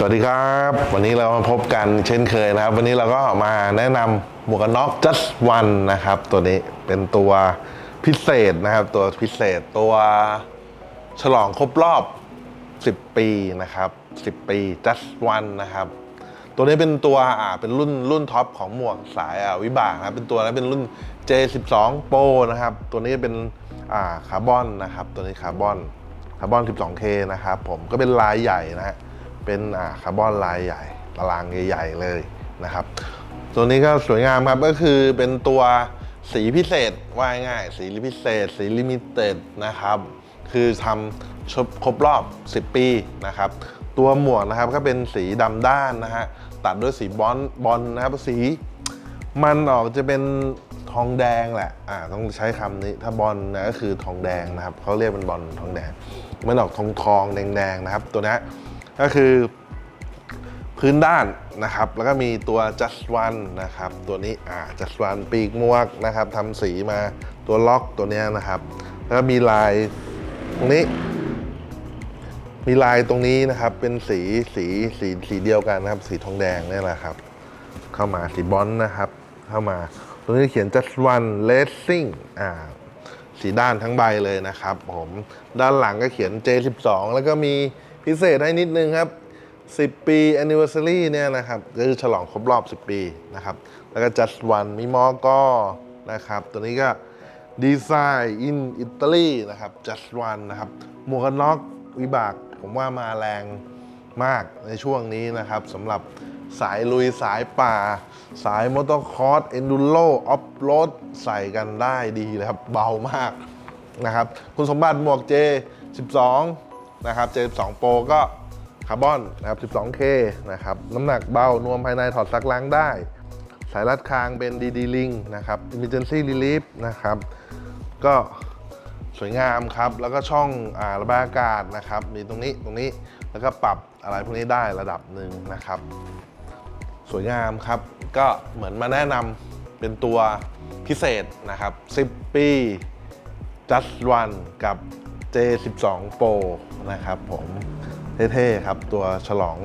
สวัสดีครับ วันนี้เรามาพบกันเช่นเคยนะครับ วันนี้เราก็มาแนะนำหมวกกันน็อก just one นะครับ ตัวนี้เป็นตัวพิเศษนะครับ ตัวพิเศษตัวฉลองครบรอบ 10 ปีนะครับ 10 ปี just one นะครับ ตัวนี้เป็นตัวอ่าเป็นรุ่นรุ่นท็อปของหมวกสายอ่าวิบากนะครับเป็นตัวนั้นเป็นรุ่น J12 Pro นะครับ ตัวนี้เป็นอ่าคาร์บอนนะครับ ตัวนี้คาร์บอนคาร์บอน 12K นะครับ ผมก็เป็นลายใหญ่นะฮะ เป็นคาร์บอนลายใหญ่ ตารางใหญ่ๆเลยนะครับ ตัวนี้ก็สวยงามครับก็คือเป็นตัวสีพิเศษว่าง่ายสีพิเศษ สีลิมิเต็ดนะครับ คือทำชบครบรอบ 10 ปีนะครับ ตัวหมวกนะครับก็เป็นสีดำด้านนะฮะตัดด้วยสีบอลบอลนะครับสีมันออกจะเป็นทองแดงแหละ อ่า ต้องใช้คำนี้ ถ้าบอลนะก็คือทองแดงนะครับ เขาเรียกเป็นบอลทองแดง มันออกทองทองๆแดงนะครับ ตัวนี้ ก็คือพื้นด้านนะครับ แล้วก็มีตัว just one นะครับ ตัวนี้อ่า just one ปีกมวกนะครับทำสีมาตัวล็อกตัวนี้นะครับ แล้วก็มีลายตรงนี้ มีลายตรงนี้นะครับ เป็นสีสีสีสีเดียวกันนะครับ สีทองแดงนี่แหละครับ เข้ามาสีบอลนะครับ เข้ามาตรงนี้เขียน just one racing อ่าสีด้านทั้งใบเลยนะครับ ผม ด้านหลังก็เขียน J12 แล้วก็มี พิเศษให้นิดนึงครับ 10 ปี anniversary เนี่ยนะครับก็คือฉลองครบรอบ 10 ปีนะครับ แล้วก็ just one มีมอก็นะครับ ตัวนี้ก็ design in Italy นะครับ just one นะครับหมวกกันน็อกวิบาก ผมว่ามาแรงมากในช่วงนี้นะครับสำหรับสายลุยสายป่า สายมอเตอร์คอร์สเอนดูโรออฟโรดใส่กันได้ดีเลยครับ เบามากนะครับ คุณสมบัติหมวก J12 นะครับ J12 Pro ก็คาร์บอนนะครับ 12K นะครับ น้ำหนักเบา นวมภายในถอดซักล้างได้ สายรัดคางเป็น DD Link นะครับ Emergency Relief นะครับ ก็สวยงามครับ แล้วก็ช่องอระบายอากาศนะครับ มีตรงนี้ ตรงนี้ แล้วก็ปรับอะไรพวกนี้ได้ระดับหนึ่งนะครับ สวยงามครับ ก็เหมือนมาแนะนำเป็นตัวพิเศษนะครับ 10 ปี just one กับ J12 Pro นะครับผมเท่ๆครับตัวฉลอง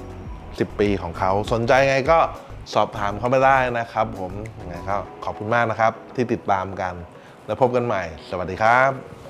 10 ปีของเขาสนใจไงก็สอบถามเข้ามาได้นะครับผมยังไงก็ขอบคุณมากนะครับที่ติดตามกัน แล้วพบกันใหม่ สวัสดีครับ